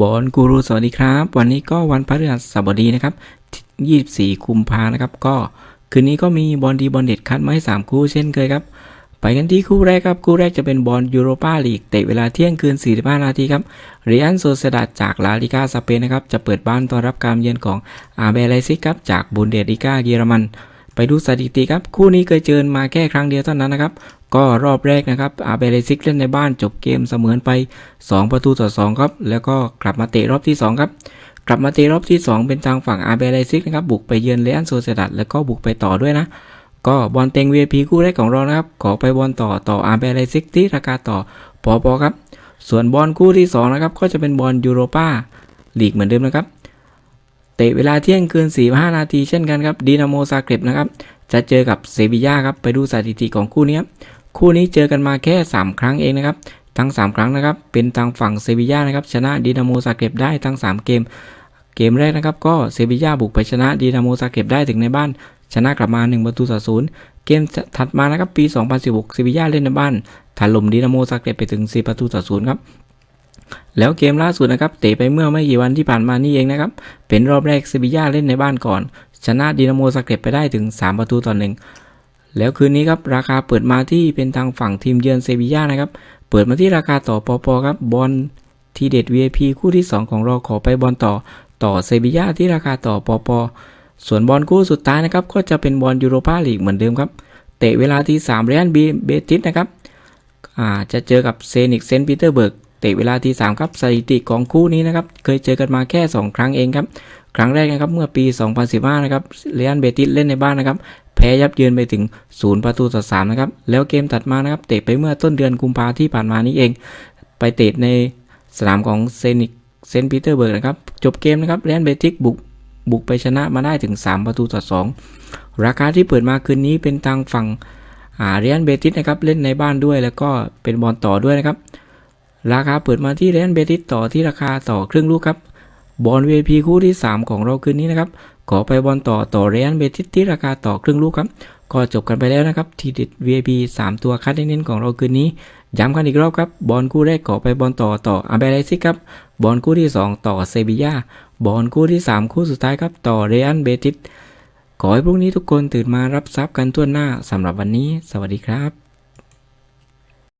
บอลกูรูสวัสดีครับ วันนี้ก็วันพฤหัสบดีนะครับ 24 กุมภานะครับ ก็คืนนี้ก็มีบอลดีบอลเด็ดคัดมาให้ 3 คู่เช่นเคยครับ ไปกันที่คู่แรกครับ คู่แรกจะเป็นบอลยูโรปาลีกเตะเวลาเที่ยงคืน 45 นาทีครับเรียนโซเซดัดจากลาลิกาสเปนนะครับ จะเปิดบ้านต้อนรับการเยือนของอาเบเลซิกครับจากบุนเดสลิกาเยอรมัน ไปดูสถิติครับ คู่นี้เคยเจอมาแค่ครั้งเดียวเท่านั้นนะครับ ก็รอบแรกนะครับอาเบเลซิกเล่นในบ้านจบเกมเสมือนไป 2 ประตูต่อ2ครับ แล้วก็กลับมาเตะรอบที่ 2 ครับ กลับมาเตะรอบที่ 2 เป็นทางฝั่งอาเบเลซิกนะครับ บุกไปเยือนเรอันโซเซดัดแล้วก็บุกไปต่อด้วยนะ ก็บอลเต็ง VIP คู่แรกของเรานะครับ ขอไปบอลต่อต่ออาเบเลซิกที่ราคาต่อปอปอครับ ส่วนบอลคู่ที่2นะครับก็จะเป็นบอลยูโรปาลีกเหมือนเดิมนะครับ ตะเวลาเที่ยงคืน 45 นาทีเช่นกันครับดีนาโมซาเกร็บนะครับ จะเจอกับเซบีย่าครับ ไปดูสถิติของคู่นี้ครับคู่นี้เจอกันมาแค่ 3 ครั้งเองนะครับ ทั้ง 3 ครั้งนะครับ เป็นทางฝั่งเซบีย่านะครับ ชนะดีนาโมซาเกร็บได้ทั้ง 3 เกม เกมแรกนะครับ ก็เซบีย่าบุกไปชนะดีนาโมซาเกร็บได้ถึงในบ้าน ชนะกลับมา 1 ประตูต่อศูนย์เกมถัดมานะครับปี 2016เซบีย่าเล่นในบ้านถล่มดีนาโมซาเกร็บไปถึง 4 ประตูต่อศูนย์ครับ แล้วเกมล่าสุดนะครับเตะไปเมื่อไม่กี่วันที่ผ่านมานี่เองนะครับ เป็นรอบแรกเซบีย่าเล่นในบ้านก่อน ชนะดีนาโมซาเกร็บไปได้ถึง 3 ประตูต่อหนึ่งแล้วคืนนี้ครับราคาเปิดมาที่เป็นทางฝั่งทีมเยือนเซบีย่านะครับ เปิดมาที่ราคาต่อปอปอครับบอลทีเด็ด VIP คู่ที่ 2 ของเราขอไปบอลต่อต่อเซบีย่าที่ราคาต่อปอปอส่วนบอลคู่สุดท้ายนะครับก็จะเป็นบอลยูโรปาลีกเหมือนเดิมครับ เตะเวลาที่3เรียนบีเบติสนะครับอ่าจะเจอกับเซนิกเซนต์ปีเตอร์เบิร์ก เตะเวลาที่3ครับสถิติของคู่นี้นะครับเคยเจอกันมาแค่ 2 ครั้งเองครับครั้งแรกนะครับเมื่อปี 2015 นะครับเรอันเบติสเล่นในบ้านนะครับแพ้ยับเยินไปถึง 0 ประตูต่อ3นะครับแล้วเกมตัดมานะครับเตะไปเมื่อต้นเดือนกุมภาที่ผ่านมานี้เอง ไปเตะในสนามของเซนิกเซนต์ปีเตอร์เบิร์กนะครับจบเกมนะครับเรอันเบติสบุกบุกไปชนะมาได้ถึง 3 ประตูต่อ 2 ราคาที่เปิดมาคืนนี้เป็นทางฝั่งอาเรอันเบติสนะครับเล่นในบ้านด้วยแล้วก็เป็นบอลต่อด้วยนะครับ ราคาเปิดมาที่เรนเบติสต่อที่ราคาต่อครึ่งลูกครับ บอล VIP คู่ที่ 3 ของเราคืนนี้นะครับ ขอไปบอลต่อต่อเรนเบติสที่ราคาต่อครึ่งลูกครับ ก็จบกันไปแล้วนะครับ ทีเด็ด VIP 3 ตัวคัดเน้นๆของเราคืนนี้ ย้ำกันอีกรอบครับ บอลคู่แรกขอไปบอลต่อต่ออาเบเลซิกครับ บอลคู่ที่ 2 ต่อเซบียาบอลคู่ที่ 3 คู่สุดท้ายครับ ต่อเรอันเบติสขอให้พรุ่งนี้ทุกคนตื่นมารับทรัพย์กันทั่วหน้าสำหรับวันนี้ สวัสดีครับ